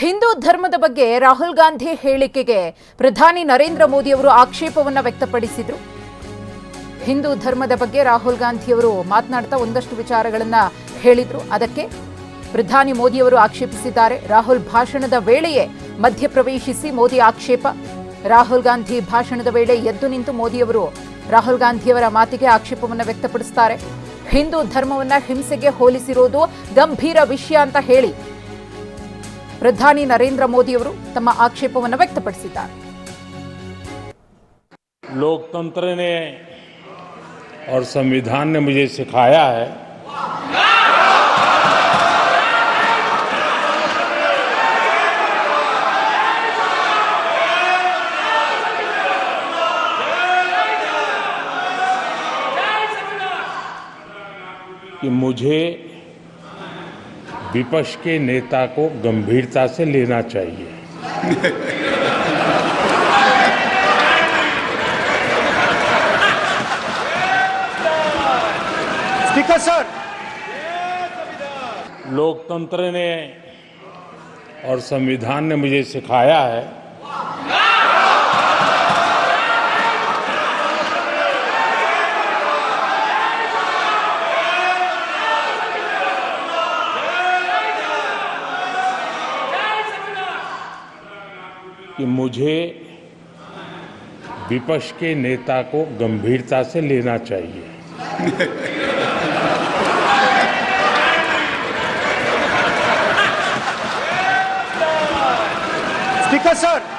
ಹಿಂದೂ ಧರ್ಮದ ಬಗ್ಗೆ ರಾಹುಲ್ ಗಾಂಧಿ ಹೇಳಿಕೆಗೆ ಪ್ರಧಾನಿ ನರೇಂದ್ರ ಮೋದಿ ಅವರು ಆಕ್ಷೇಪವನ್ನು ವ್ಯಕ್ತಪಡಿಸಿದ್ರು. ಹಿಂದೂ ಧರ್ಮದ ಬಗ್ಗೆ ರಾಹುಲ್ ಗಾಂಧಿಯವರು ಮಾತನಾಡ್ತಾ ಒಂದಷ್ಟು ವಿಚಾರಗಳನ್ನು ಹೇಳಿದರು. ಅದಕ್ಕೆ ಪ್ರಧಾನಿ ಮೋದಿಯವರು ಆಕ್ಷೇಪಿಸಿದ್ದಾರೆ. ರಾಹುಲ್ ಭಾಷಣದ ವೇಳೆಯೇ ಮಧ್ಯಪ್ರವೇಶಿಸಿ ಮೋದಿ ಆಕ್ಷೇಪ. ರಾಹುಲ್ ಗಾಂಧಿ ಭಾಷಣದ ವೇಳೆ ಎದ್ದು ನಿಂತು ಮೋದಿಯವರು ರಾಹುಲ್ ಗಾಂಧಿಯವರ ಮಾತಿಗೆ ಆಕ್ಷೇಪವನ್ನು ವ್ಯಕ್ತಪಡಿಸುತ್ತಾರೆ ಹಿಂದೂ ಧರ್ಮವನ್ನು ಹಿಂಸೆಗೆ ಹೋಲಿಸಿರೋದು ಗಂಭೀರ ವಿಷಯ ಅಂತ ಹೇಳಿ ಪ್ರಧಾನಿ ನರೇಂದ್ರ ಮೋದಿಯವರು ತಮ್ಮ ಆಕ್ಷೇಪವನ್ನು ವ್ಯಕ್ತಪಡಿಸಿದ್ದಾರೆ लोकतंत्र ने और संविधान ने मुझे सिखाया है कि मुझे विपक्ष के नेता को गंभीरता से लेना चाहिए। स्पीकर सर लोकतंत्र ने और संविधान ने मुझे सिखाया है कि मुझे विपक्ष के नेता को गंभीरता से लेना चाहिए। स्पीकर सर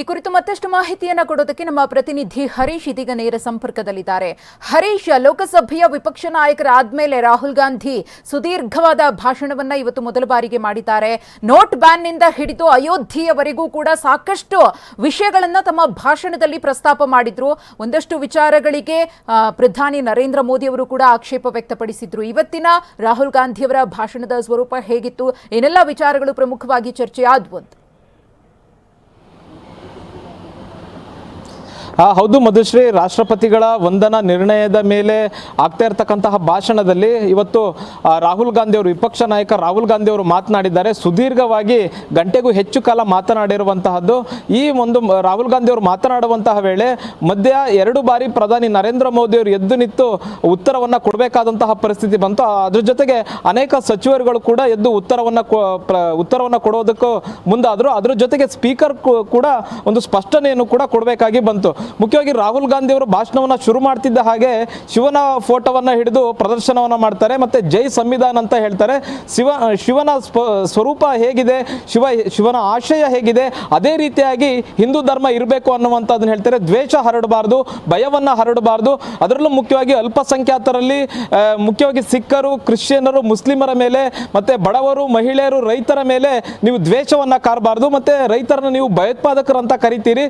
ಈ ಕುರಿತು ಮತ್ತಷ್ಟು ಮಾಹಿತಿಯನ್ನು ಕೊಡೋದಕ್ಕೆ ನಮ್ಮ ಪ್ರತಿನಿಧಿ ಹರೀಶ್ ಇದೀಗ ನೇರ ಸಂಪರ್ಕದಲ್ಲಿದ್ದಾರೆ. ಹರೀಶ್, ಲೋಕಸಭೆಯ ವಿಪಕ್ಷ ನಾಯಕರಾದ್ಮೇಲೆ ರಾಹುಲ್ ಗಾಂಧಿ ಸುದೀರ್ಘವಾದ ಭಾಷಣವನ್ನ ಇವತ್ತು ಮೊದಲ ಬಾರಿಗೆ ಮಾಡಿದ್ದಾರೆ. ನೋಟ್ ಬ್ಯಾನ್ನಿಂದ ಹಿಡಿದು ಅಯೋಧ್ಯೆಯವರೆಗೂ ಕೂಡ ಸಾಕಷ್ಟು ವಿಷಯಗಳನ್ನ ತಮ್ಮ ಭಾಷಣದಲ್ಲಿ ಪ್ರಸ್ತಾಪ ಮಾಡಿದ್ರು. ಒಂದಷ್ಟು ವಿಚಾರಗಳಿಗೆ ಪ್ರಧಾನಿ ನರೇಂದ್ರ ಮೋದಿ ಅವರು ಕೂಡ ಆಕ್ಷೇಪ ವ್ಯಕ್ತಪಡಿಸಿದ್ರು. ಇವತ್ತಿನ ರಾಹುಲ್ ಗಾಂಧಿಯವರ ಭಾಷಣದ ಸ್ವರೂಪ ಹೇಗಿತ್ತು? ಏನೆಲ್ಲ ವಿಚಾರಗಳು ಪ್ರಮುಖವಾಗಿ ಚರ್ಚೆ ಆದ್ವು ಅಂತ. ಹೌದು ಮಧುಶ್ರೀ, ರಾಷ್ಟ್ರಪತಿಗಳ ವಂದನಾ ನಿರ್ಣಯದ ಮೇಲೆ ಆಗ್ತಾ ಇರತಕ್ಕಂತಹ ಭಾಷಣದಲ್ಲಿ ಇವತ್ತು ರಾಹುಲ್ ಗಾಂಧಿ ಅವರು, ವಿಪಕ್ಷ ನಾಯಕ ರಾಹುಲ್ ಗಾಂಧಿ ಅವರು ಮಾತನಾಡಿದ್ದಾರೆ. ಸುದೀರ್ಘವಾಗಿ ಗಂಟೆಗೂ ಹೆಚ್ಚು ಕಾಲ ಮಾತನಾಡಿರುವಂತಹದ್ದು. ಈ ಒಂದು ರಾಹುಲ್ ಗಾಂಧಿ ಅವರು ಮಾತನಾಡುವಂತಹ ವೇಳೆ ಮಧ್ಯ ಎರಡು ಬಾರಿ ಪ್ರಧಾನಿ ನರೇಂದ್ರ ಮೋದಿ ಅವರು ಎದ್ದು ನಿಂತು ಉತ್ತರವನ್ನು ಕೊಡಬೇಕಾದಂತಹ ಪರಿಸ್ಥಿತಿ ಬಂತು. ಅದ್ರ ಜೊತೆಗೆ ಅನೇಕ ಸಚಿವರುಗಳು ಕೂಡ ಎದ್ದು ಉತ್ತರವನ್ನು ಉತ್ತರವನ್ನ ಕೊಡೋದಕ್ಕೂ ಮುಂದಾದ್ರು. ಅದ್ರ ಜೊತೆಗೆ ಸ್ಪೀಕರ್ ಕೂಡ ಒಂದು ಸ್ಪಷ್ಟನೆಯನ್ನು ಕೂಡ ಕೊಡಬೇಕಾಗಿ ಬಂತು. ಮುಖ್ಯವಾಗಿ ರಾಹುಲ್ ಗಾಂಧಿ ಅವರು ಭಾಷಣವನ್ನ ಶುರು ಮಾಡ್ತಿದ್ದ ಹಾಗೆ ಶಿವನ ಫೋಟೋವನ್ನು ಹಿಡಿದು ಪ್ರದರ್ಶನವನ್ನ ಮಾಡ್ತಾರೆ ಮತ್ತೆ ಜೈ ಸಂವಿಧಾನ ಅಂತ ಹೇಳ್ತಾರೆ. ಶಿವ, ಶಿವನ ಸ್ವರೂಪ ಹೇಗಿದೆ, ಶಿವ, ಶಿವನ ಆಶಯ ಹೇಗಿದೆ, ಅದೇ ರೀತಿಯಾಗಿ ಹಿಂದೂ ಧರ್ಮ ಇರಬೇಕು ಅನ್ನುವಂಥದ್ದನ್ನು ಹೇಳ್ತಾರೆ. ದ್ವೇಷ ಹರಡಬಾರ್ದು, ಭಯವನ್ನ ಹರಡಬಾರ್ದು. ಅದರಲ್ಲೂ ಮುಖ್ಯವಾಗಿ ಅಲ್ಪಸಂಖ್ಯಾತರಲ್ಲಿ ಮುಖ್ಯವಾಗಿ ಸಿಖ್ಖರು ಕ್ರಿಶ್ಚಿಯನ್ನರು ಮುಸ್ಲಿಮರ ಮೇಲೆ ಮತ್ತೆ ಬಡವರು, ಮಹಿಳೆಯರು, ರೈತರ ಮೇಲೆ ನೀವು ದ್ವೇಷವನ್ನ ಕಾರಬಾರ್ದು. ಮತ್ತೆ ರೈತರನ್ನ ನೀವು ಭಯೋತ್ಪಾದಕರು ಅಂತ ಕರಿತೀರಿ.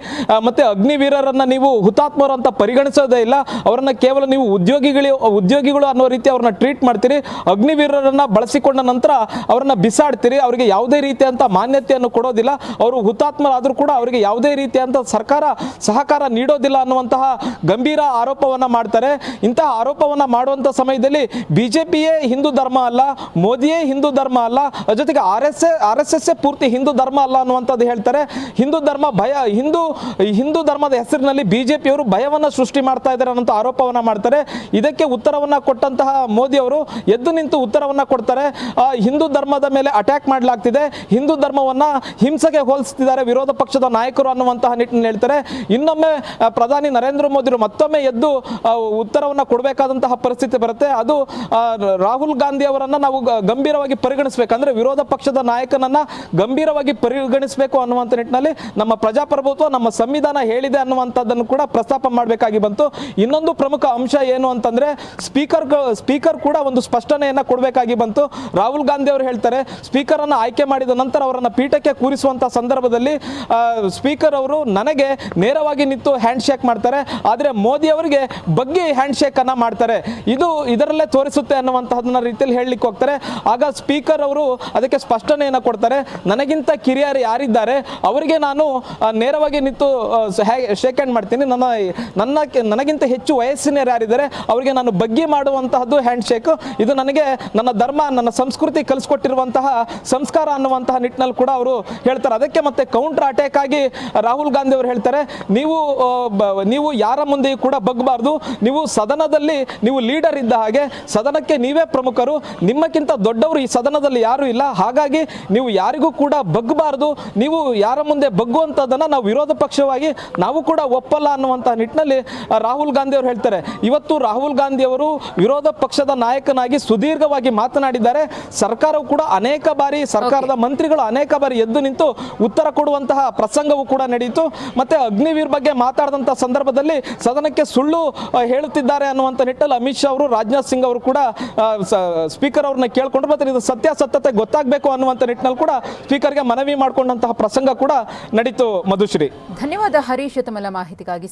ಮತ್ತು ಅಗ್ನಿವೀರರನ್ನ ನೀವು ಹುತಾತ್ಮರು ಅಂತ ಪರಿಗಣಿಸೋದೇ ಇಲ್ಲ. ಅವರನ್ನ ಕೇವಲ ನೀವು ಉದ್ಯೋಗಿಗಳು ಉದ್ಯೋಗಿಗಳು ಅನ್ನೋ ರೀತಿ ಅವ್ರನ್ನ ಟ್ರೀಟ್ ಮಾಡ್ತೀರಿ. ಅಗ್ನಿವೀರರನ್ನ ಬಳಸಿಕೊಂಡ ನಂತರ ಅವರನ್ನ ಬಿಸಾಡ್ತೀರಿ. ಅವರಿಗೆ ಯಾವುದೇ ರೀತಿಯಂತ ಮಾನ್ಯತೆಯನ್ನು ಕೊಡೋದಿಲ್ಲ. ಅವರು ಹುತಾತ್ಮರಾದರೂ ಕೂಡ ಅವರಿಗೆ ಯಾವುದೇ ರೀತಿಯಂತ ಸರ್ಕಾರ ಸಹಕಾರ ನೀಡೋದಿಲ್ಲ ಅನ್ನುವಂತಹ ಗಂಭೀರ ಆರೋಪವನ್ನ ಮಾಡ್ತಾರೆ. ಇಂತಹ ಆರೋಪವನ್ನ ಮಾಡುವಂತ ಸಮಯದಲ್ಲಿ ಬಿಜೆಪಿಯೇ ಹಿಂದೂ ಧರ್ಮ ಅಲ್ಲ, ಮೋದಿಯೇ ಹಿಂದೂ ಧರ್ಮ ಅಲ್ಲ, ಜೊತೆಗೆ R S R S S ಪೂರ್ತಿ ಹಿಂದೂ ಧರ್ಮ ಅಲ್ಲ ಅನ್ನುವಂಥದ್ದು ಹೇಳ್ತಾರೆ. ಹಿಂದೂ ಧರ್ಮ ಭಯ, ಹಿಂದೂ ಹಿಂದೂ ಧರ್ಮದ ಹೆಸರಿನಲ್ಲಿ ಬಿಜೆಪಿಯವರು ಭಯವನ್ನು ಸೃಷ್ಟಿ ಮಾಡ್ತಾ ಇದ್ದಾರೆ ಅನ್ನೋ ಆರೋಪವನ್ನು ಮಾಡ್ತಾರೆ. ಇದಕ್ಕೆ ಉತ್ತರವನ್ನು ಕೊಟ್ಟಂತಹ ಮೋದಿ ಅವರು ಎದ್ದು ನಿಂತು ಉತ್ತರವನ್ನು ಕೊಡ್ತಾರೆ. ಹಿಂದೂ ಧರ್ಮದ ಮೇಲೆ ಅಟ್ಯಾಕ್ ಮಾಡಲಾಗ್ತಿದೆ. ಹಿಂದೂ ಧರ್ಮವನ್ನು ಹಿಂಸೆಗೆ ಹೋಲಿಸ್ತಿದ್ದಾರೆ. ವಿರೋಧ ಪಕ್ಷದ ನಾಯಕರು ಅನ್ನುವಂತಹ ನಿಟ್ಟಿನಲ್ಲಿ ಹೇಳ್ತಾರೆ. ಇನ್ನೊಮ್ಮೆ ಪ್ರಧಾನಿ ನರೇಂದ್ರ ಮೋದಿ ಅವರು ಮತ್ತೊಮ್ಮೆ ಎದ್ದು ಉತ್ತರವನ್ನು ಕೊಡಬೇಕಾದಂತಹ ಪರಿಸ್ಥಿತಿ ಬರುತ್ತೆ. ಅದು ರಾಹುಲ್ ಗಾಂಧಿ ಅವರನ್ನು ನಾವು ಗಂಭೀರವಾಗಿ ಗಂಭೀರವಾಗಿ ಪರಿಗಣಿಸಬೇಕಂದ್ರೆ ವಿರೋಧ ಪಕ್ಷದ ನಾಯಕನನ್ನ ಗಂಭೀರವಾಗಿ ಪರಿಗಣಿಸಬೇಕು ಅನ್ನುವಂಥ ನಿಟ್ಟಿನಲ್ಲಿ ನಮ್ಮ ಪ್ರಜಾಪ್ರಭುತ್ವ, ನಮ್ಮ ಸಂವಿಧಾನ ಹೇಳಿದೆ ಅನ್ನುವಂಥದ್ದನ್ನು ಕೂಡ ಪ್ರಸ್ತಾಪ ಮಾಡಬೇಕಾಗಿ ಬಂತು. ಇನ್ನೊಂದು ಪ್ರಮುಖ ಅಂಶ ಏನು ಅಂತಂದ್ರೆ ಸ್ಪೀಕರ್ ಸ್ಪೀಕರ್ ಕೂಡ ಒಂದು ಸ್ಪಷ್ಟನೆಯನ್ನು ಕೊಡಬೇಕಾಗಿ ಬಂತು. ರಾಹುಲ್ ಗಾಂಧಿ ಅವರು ಹೇಳ್ತಾರೆ ಸ್ಪೀಕರ್ ಅನ್ನ ಆಯ್ಕೆ ಮಾಡಿದ ನಂತರ ಅವರನ್ನು ಪೀಠಕ್ಕೆ ಕೂರಿಸುವಂತ ಸಂದರ್ಭದಲ್ಲಿ ಸ್ಪೀಕರ್ ಅವರು ನನಗೆ ನೇರವಾಗಿ ನಿಂತು ಹ್ಯಾಂಡ್ ಶೇಕ್ ಮಾಡ್ತಾರೆ. ಆದರೆ ಮೋದಿ ಅವರಿಗೆ ಬಗ್ಗೆ ಹ್ಯಾಂಡ್ ಶೇಕ್ ಅನ್ನ ಮಾಡ್ತಾರೆ. ಇದು ಇದರಲ್ಲೇ ತೋರಿಸುತ್ತೆ ಅನ್ನುವಂತಹದನ್ನ ರೀತಿಯಲ್ಲಿ ಹೇಳಲಿಕ್ಕೆ ಹೋಗ್ತಾರೆ. ಆಗ ಸ್ಪೀಕರ್ ಅವರು ಅದಕ್ಕೆ ಸ್ಪಷ್ಟನೆಯನ್ನು ಕೊಡ್ತಾರೆ. ನನಗಿಂತ ಕಿರಿಯರು ಯಾರಿದ್ದಾರೆ? ಅವರಿಗೆ ನಾನು ನೇರವಾಗಿ ನಿಂತು ಶೇಕ್ ಹ್ಯಾಂಡ್ ಮಾಡ್ತೀನಿ. ನನ್ನ ನನ್ನ ನನಗಿಂತ ಹೆಚ್ಚು ವಯಸ್ಸಿನ ಯಾರಿದ್ದಾರೆ, ಅವರಿಗೆ ನಾನು ಬಗ್ಗೆ ಮಾಡುವಂತಹದ್ದು ಹ್ಯಾಂಡ್ ಶೇಕ್ ಇದು ನನಗೆ ನನ್ನ ಧರ್ಮ, ನನ್ನ ಸಂಸ್ಕೃತಿ ಕಲಿಸ್ಕೊಟ್ಟಿರುವಂತಹ ಸಂಸ್ಕಾರ ಅನ್ನುವಂತಹ ನಿಟ್ಟಿನಲ್ಲಿ ಕೂಡ ಅವರು ಹೇಳ್ತಾರೆ. ಅದಕ್ಕೆ ಮತ್ತೆ ಕೌಂಟರ್ ಅಟ್ಯಾಕ್ ಆಗಿ ರಾಹುಲ್ ಗಾಂಧಿ ಅವರು ಹೇಳ್ತಾರೆ, ನೀವು ನೀವು ಯಾರ ಮುಂದೆ ಕೂಡ ಬಗ್ಬಾರ್ದು ನೀವು ಸದನದಲ್ಲಿ ನೀವು ಲೀಡರ್ ಇದ್ದ ಹಾಗೆ ಸದನಕ್ಕೆ ನೀವೇ ಪ್ರಮುಖರು. ನಿಮ್ಮಕ್ಕಿಂತ ದೊಡ್ಡವರು ಈ ಸದನದಲ್ಲಿ ಯಾರು ಇಲ್ಲ. ಹಾಗಾಗಿ ನೀವು ಯಾರಿಗೂ ಕೂಡ ಬಗ್ಬಾರ್ದು ನೀವು ಯಾರ ಮುಂದೆ ಬಗ್ಗುವಂಥದ್ದನ್ನು ನಾವು ವಿರೋಧ ಪಕ್ಷವಾಗಿ, ನಾವು ಕೂಡ ಒಪ್ಪಲ್ಲ ಅನ್ನುವಂಥ ನಿಟ್ಟಿನಲ್ಲಿ ರಾಹುಲ್ ಗಾಂಧಿ ಅವರು ಹೇಳ್ತಾರೆ. ಇವತ್ತು ರಾಹುಲ್ ಗಾಂಧಿ ಅವರು ವಿರೋಧ ಪಕ್ಷದ ನಾಯಕನಾಗಿ ಸುದೀರ್ಘವಾಗಿ ಮಾತನಾಡಿದ್ದಾರೆ. ಸರ್ಕಾರವು ಕೂಡ ಅನೇಕ ಬಾರಿ ಸರ್ಕಾರದ ಮಂತ್ರಿಗಳು ಅನೇಕ ಬಾರಿ ಎದ್ದು ನಿಂತು ಉತ್ತರ ಕೊಡುವಂತಹ ಪ್ರಸಂಗವೂ ಕೂಡ ನಡೆಯಿತು. ಮತ್ತೆ ಅಗ್ನಿವೀರ್ ಬಗ್ಗೆ ಮಾತಾಡಿದಂಥ ಸಂದರ್ಭದಲ್ಲಿ ಸದನಕ್ಕೆ ಸುಳ್ಳು ಹೇಳುತ್ತಿದ್ದಾರೆ ಅನ್ನುವಂಥ ನಿಟ್ಟಲ್ಲಿ ಅಮಿತ್ ಶಾ ಅವರು ರಾಜನಾಥ್ ಸಿಂಗ್ ಅವರು ಕೂಡ ಸ್ಪೀಕರ್ ಅವ್ರನ್ನ ಕೇಳ್ಕೊಂಡು ಮತ್ತೆ ಇದು ಸತ್ಯಾಸತ್ಯತೆ ಗೊತ್ತಾಗಬೇಕು ಅನ್ನುವಂಥ ನಿಟ್ಟಿನಲ್ಲಿ ಕೂಡ ಸ್ಪೀಕರ್ಗೆ ಮನವಿ ಮಾಡಿಕೊಂಡಂತಹ ಪ್ರಸಂಗ ಕೂಡ ನಡೀತು. ಮಧುಶ್ರೀ. ಧನ್ಯವಾದ ಹರೀಶ್ ತಮ್ಮೆಲ್ಲ ಮಾಹಿತಿಗಾಗಿ